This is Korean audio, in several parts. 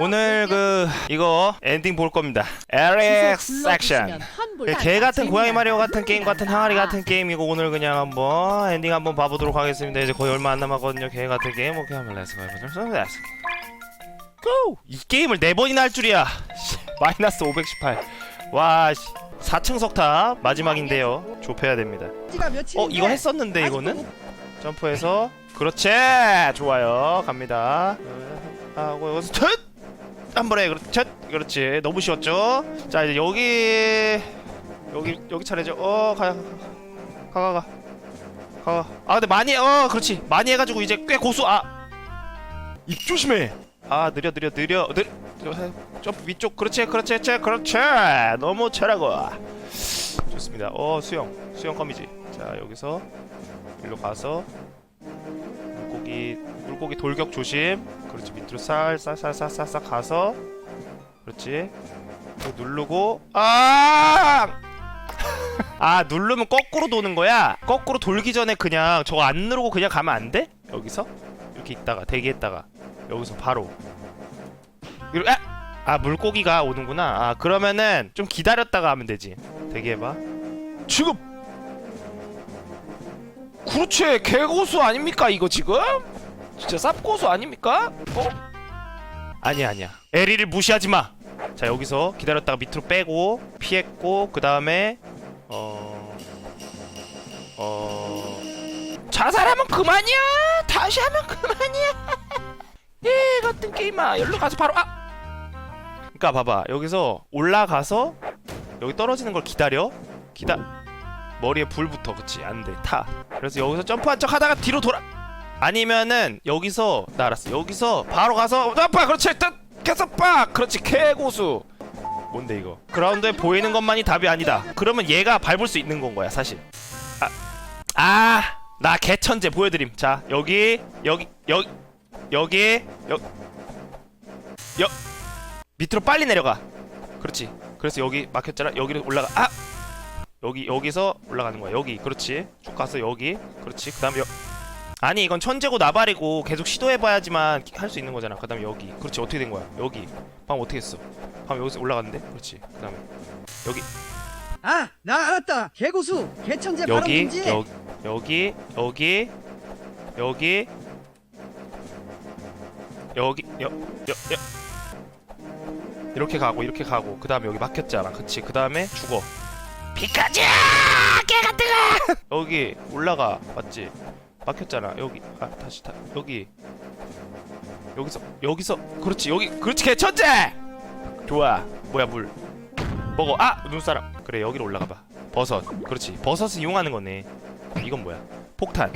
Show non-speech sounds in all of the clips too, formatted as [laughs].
오늘 그 이거 엔딩 볼 겁니다. LX 섹션. 개 같은 고양이 마리오 같은 게임 같은 항아리 같은 게임이고 오늘 그냥 한번 엔딩 한번 봐보도록 하겠습니다. 이제 거의 얼마 안 남았거든요. 개 같은 게임 오케이 한번 해보도록 하겠습니다. 고! 이 게임을 네 번이나 할 줄이야. 씨, 마이너스 518. 와, 씨. 4층 석탑 마지막인데요. 좁혀야 됩니다. 어, 이거 했었는데 이거는 점프해서 그렇지. 좋아요. 갑니다. 하고 여기서 첫! 한 번에 그렇지. 첫! 그렇지. 너무 쉬웠죠? 자, 이제 여기 여기 여기 차례죠. 어, 가. 가가 가. 가. 아, 근데 많이 해. 어, 그렇지. 많이 해 가지고 이제 꽤 고수. 아. 입 조심해. 아, 느려 느려 느려. 느려. 점프 위쪽. 그렇지. 그렇지. 그렇지. 그렇지. 너무 잘하고. 좋습니다. 어, 수영. 수영 껌이지. 자, 여기서 일로 가서 물고기 물고기 돌격 조심. 그렇지. 밑으로 쌀쌀쌀쌀쌀 가서 그렇지. 누르고 아! [laughs] 아 누르면 거꾸로 도는 거야. 거꾸로 돌기 전에 그냥 저거 안 누르고 그냥 가면 안 돼? 여기서 이렇게 있다가 대기했다가 여기서 바로 이러 아! 아 물고기가 오는구나. 아 그러면은 좀 기다렸다가 하면 되지. 대기해봐. 지금 그렇지. 개고수 아닙니까 이거 지금? 진짜 쌉고수 아닙니까? 어? 아니야 아니야. 에리를 무시하지 마. 자 여기서 기다렸다가 밑으로 빼고 피했고 그 다음에 어... 어... 자살하면 그만이야! 다시 하면 그만이야! [laughs] 이 같은 게임아 여기로 가서 바로 아! 그니까 봐봐. 여기서 올라가서 여기 떨어지는 걸 기다려. 기다 머리에 불 붙어. 그치? 안돼 타 그래서 여기서 점프한 척 하다가 뒤로 돌아 아니면은 여기서 나 알았어. 여기서 바로 가서 점프 그렇지. 일단 계속 빡! 그렇지. 개고수. 뭔데 이거? 그라운드에 보이는 것만이 답이 아니다. 그러면 얘가 밟을 수 있는 건 거야 사실. 아 나 개천재 보여드림. 자 여기 여기 여기 여기 여, 여 밑으로 빨리 내려가. 그렇지. 그래서 여기 막혔잖아. 여기로 올라가. 아 여기 여기서 올라가는 거야. 여기 그렇지. 쭉 가서 여기 그렇지. 그 다음에 여 아니 이건 천재고 나발이고 계속 시도해봐야지만 할 수 있는 거잖아. 그 다음에 여기. 그렇지. 어떻게 된 거야? 여기. 방금 어떻게 했어? 방금 여기서 올라갔는데? 그렇지. 그 다음에 여기. 아, 나 알았다. 개고수, 개천재 여기 문제. 여기 여기 여기 여기 여기 여 여 여, 이렇게 가고 이렇게 가고. 그 다음에 여기 막혔잖아. 그치. 그 다음에 죽어 피카츄 개 같은 거 여기 올라가 맞지? 막혔잖아 여기. 아 다시 다 여기. 여기서 여기서 그렇지 여기 그렇지 개천재! 좋아. 뭐야 물. 먹어. 아 눈사람. 그래 여기로 올라가 봐. 버섯. 그렇지. 버섯을 이용하는 거네. 이건 뭐야? 폭탄.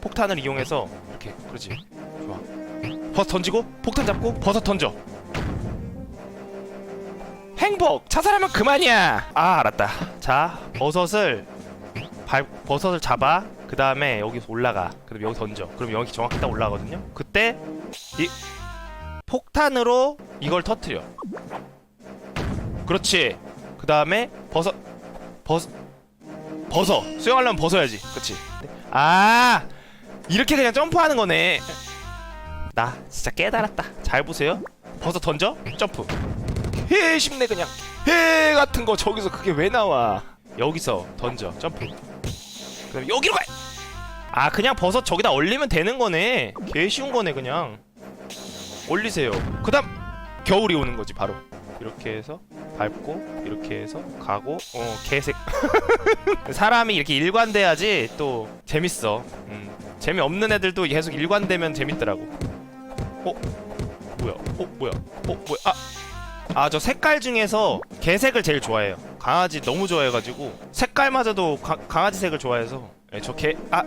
폭탄을 이용해서 이렇게 그렇지. 좋아. 버섯 던지고 폭탄 잡고 버섯 던져 행복. 자살하면 그만이야. 아 알았다. 자 버섯을 발 버섯을 잡아. 그 다음에 여기서 올라가. 그럼 여기 던져. 그럼 여기 정확히 딱 올라가거든요. 그때 이 폭탄으로 이걸 터트려. 그렇지. 그 다음에 버섯 버섯 벗어 수영하려면 벗어야지. 그치 아 이렇게 그냥 점프하는 거네. 나 진짜 깨달았다. 잘 보세요. 벗어 던져. 점프 해 쉽네 그냥. 해 같은 거 저기서 그게 왜 나와? 여기서 던져. 점프. 그럼 여기로 가 아 그냥 버섯 저기다 올리면 되는 거네. 개 쉬운 거네 그냥. 올리세요. 그 다음 겨울이 오는 거지 바로. 이렇게 해서 밟고 이렇게 해서 가고 어 개색. [laughs] 사람이 이렇게 일관돼야지 또 재밌어. 음, 재미없는 애들도 계속 일관되면 재밌더라고. 어? 뭐야? 어 뭐야? 어 뭐야? 아 아 저 색깔 중에서 개색을 제일 좋아해요. 강아지 너무 좋아해가지고 색깔마저도 가, 강아지 색을 좋아해서. 예, 저개아아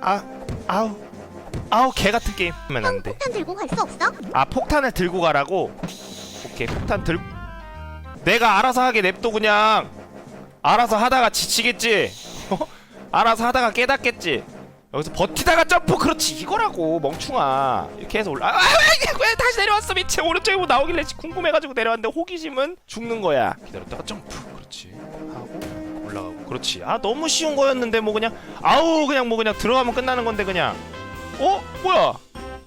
아, 아우 아우 개 같은 게임 하면 안돼. 폭탄 들고 갈 수 없어? 아 폭탄을 들고 가라고? 오케이 폭탄 들 내가 알아서 하게 냅둬 그냥. 알아서 하다가 지치겠지? [laughs] 어? 알아서 하다가 깨닫겠지 여기서 버티다가 점프. 그렇지 이거라고 멍충아. 이렇게 해서 올라 아, 이게 왜 다시 내려왔어 밑에 오른쪽에 뭐 나오길래 궁금해가지고 내려왔는데 호기심은 죽는 거야. 기다렸다가 점프. 그렇지. 하고 올라가고. 그렇지. 아 너무 쉬운 거였는데 뭐 그냥 아우 그냥 뭐 그냥 들어가면 끝나는 건데 그냥. 어? 뭐야?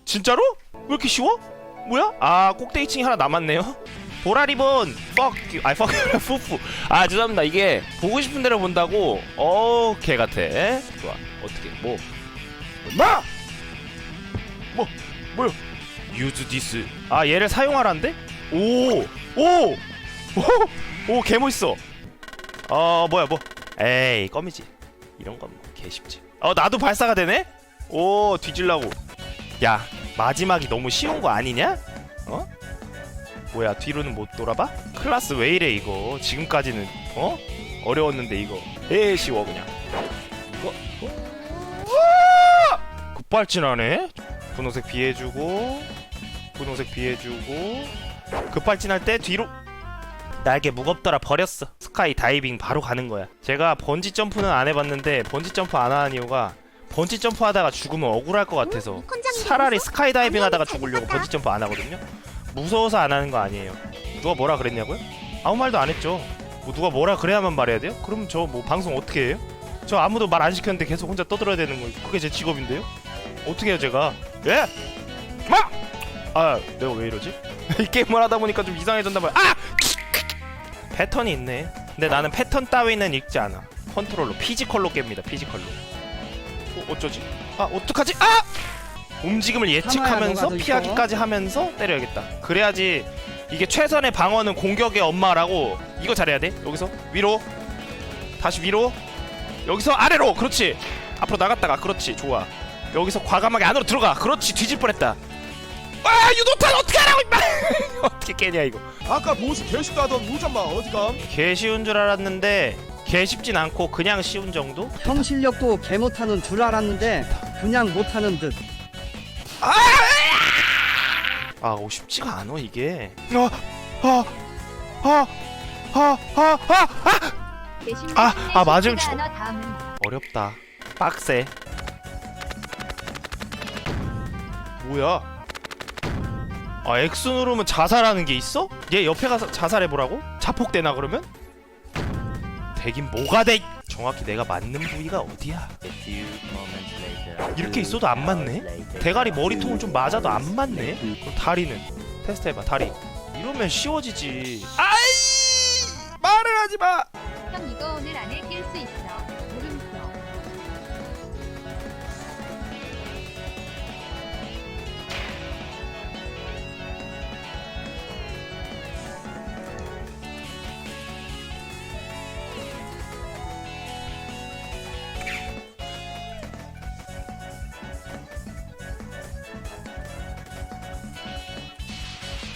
진짜로? 왜 이렇게 쉬워? 뭐야? 아 꼭대기층이 하나 남았네요. 보라리본 fuck you. 아 fuck you. [laughs] 푸푸. 아 죄송합니다. 이게 보고 싶은 대로 본다고. 어개 같아. 좋아. 어떻게 뭐? 뭐? 뭐? 뭐요? use this. 아 얘를 사용하란데? 오! 오! 오! 오 개멋있어. 어 뭐야 뭐? 에이 껌이지. 이런 건 뭐 개쉽지. 어 나도 발사가 되네? 오 뒤질라고. 야 마지막이 너무 쉬운 거 아니냐? 어? 뭐야 뒤로는 못 돌아봐? 클라스 왜 이래 이거? 지금까지는 어? 어려웠는데 이거. 에 쉬워 그냥. 이거 우와! 급발진하네 분홍색 비해주고 분홍색 비해주고 급발진할 때 뒤로. 날개 무겁더라 버렸어. 스카이 다이빙 바로 가는 거야. 제가 번지 점프는 안 해봤는데 번지 점프 안 하는 이유가 번지 점프 하다가 죽으면 억울할 것 같아서 차라리 스카이 다이빙 하다가 죽으려고 번지 점프 안 하거든요 무서워서 안 하는 거 아니에요 누가 뭐라 그랬냐고요? 아무 말도 안 했죠 뭐 누가 뭐라 그래야만 말해야 돼요? 그럼 저 뭐 방송 어떻게 해요? 저 아무도 말 안 시켰는데 계속 혼자 떠들어야 되는 거 그게 제 직업인데요? 어떻게 해요 제가 예? 마! 아 내가 왜 이러지? [laughs] 이 게임을 하다 보니까 좀 이상해졌나 봐요 아! 패턴이 있네 근데 나는 패턴 따위는 읽지 않아 컨트롤로 피지컬로 깹니다 피지컬로 어, 어쩌지? 아 어떡하지? 아! 움직임을 예측하면서 피하기까지 하면서 때려야겠다. 그래야지 이게 최선의 방어는 공격의 엄마라고 이거 잘해야 돼? 여기서? 위로? 다시 위로? 여기서 아래로! 그렇지! 앞으로 나갔다가 그렇지 좋아. 여기서 과감하게 안으로 들어가! 그렇지 뒤질 뻔했다. 아 유도탄 어떻게 하라고 임마! [laughs] 어떻게 깨냐 이거. 아까 보스 개쉽다 하던 우전마 어디감? 개 쉬운 줄 알았는데 개 쉽진 않고 그냥 쉬운 정도? 형 실력도 개 못하는 줄 알았는데 그냥 못하는 듯 아 오, 쉽지가 않아 이게. 아, 아 아 아 아 아 아 아 아, 아, 맞으면 죽- 어렵다. 빡세. 뭐야? 아 X 누르면 자살하는 게 있어? 얘 옆에 가서 자살해 보라고? 자폭되나 그러면? 되긴 뭐가 돼 정확히 내가 맞는 부위가 어디야 이렇게 있어도 안 맞네? 대가리 머리통을 좀 맞아도 안 맞네? 그럼 다리는? 테스트 해봐 다리 이러면 쉬워지지 아이 말을 하지 마 형 이거 오늘 안에 낄 수 있어.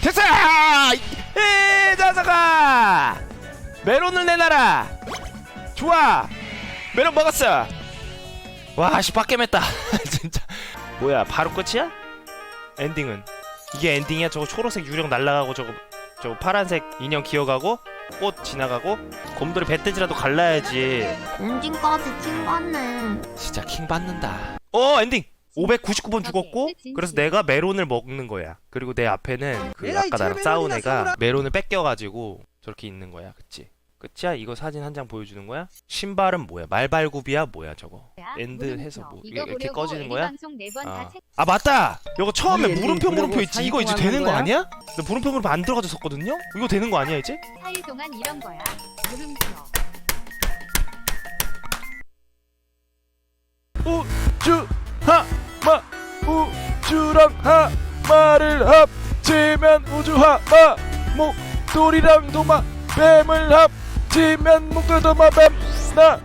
됐어! 에 자석아! 메론을 내놔라! 좋아! 메론 먹었어! 와, 씨, 빡겜했다. [laughs] 진짜. 뭐야, 바로 끝이야? 엔딩은? 이게 엔딩이야? 저거 초록색 유령 날라가고 저거, 저거 파란색 인형 기어가고 꽃 지나가고 곰돌이 배돼지라도 갈라야지. 엔딩까지 친 거네. 진짜 킹 받는다. 어, 엔딩! 599번 죽었고 그래서 내가 메론을 먹는 거야. 그리고 내 앞에는 그 아까 나랑 싸운 애가. 메론을 뺏겨가지고 저렇게 있는 거야. 그치? 끝이야? 이거 사진 한 장 보여주는 거야? 신발은 뭐야? 말발굽이야? 뭐야 저거? 엔드. 해서 뭐 이거 이렇게 꺼지는 거야? 네번 아. 아 맞다! 이거 처음에 우리 물음표 물음표 있지 이거 이제 되는 거 동안 아니야? 나 물음표 물음표 안 들어가졌었거든요? 이거 되는 거 아니야 이제? 4일 동안 이런 거야. 물음표. 우 주 하마 우주랑 하마를 합치면 우주 하마 목돌이랑 도마 뱀을 합치면 목돌 도마 뱀나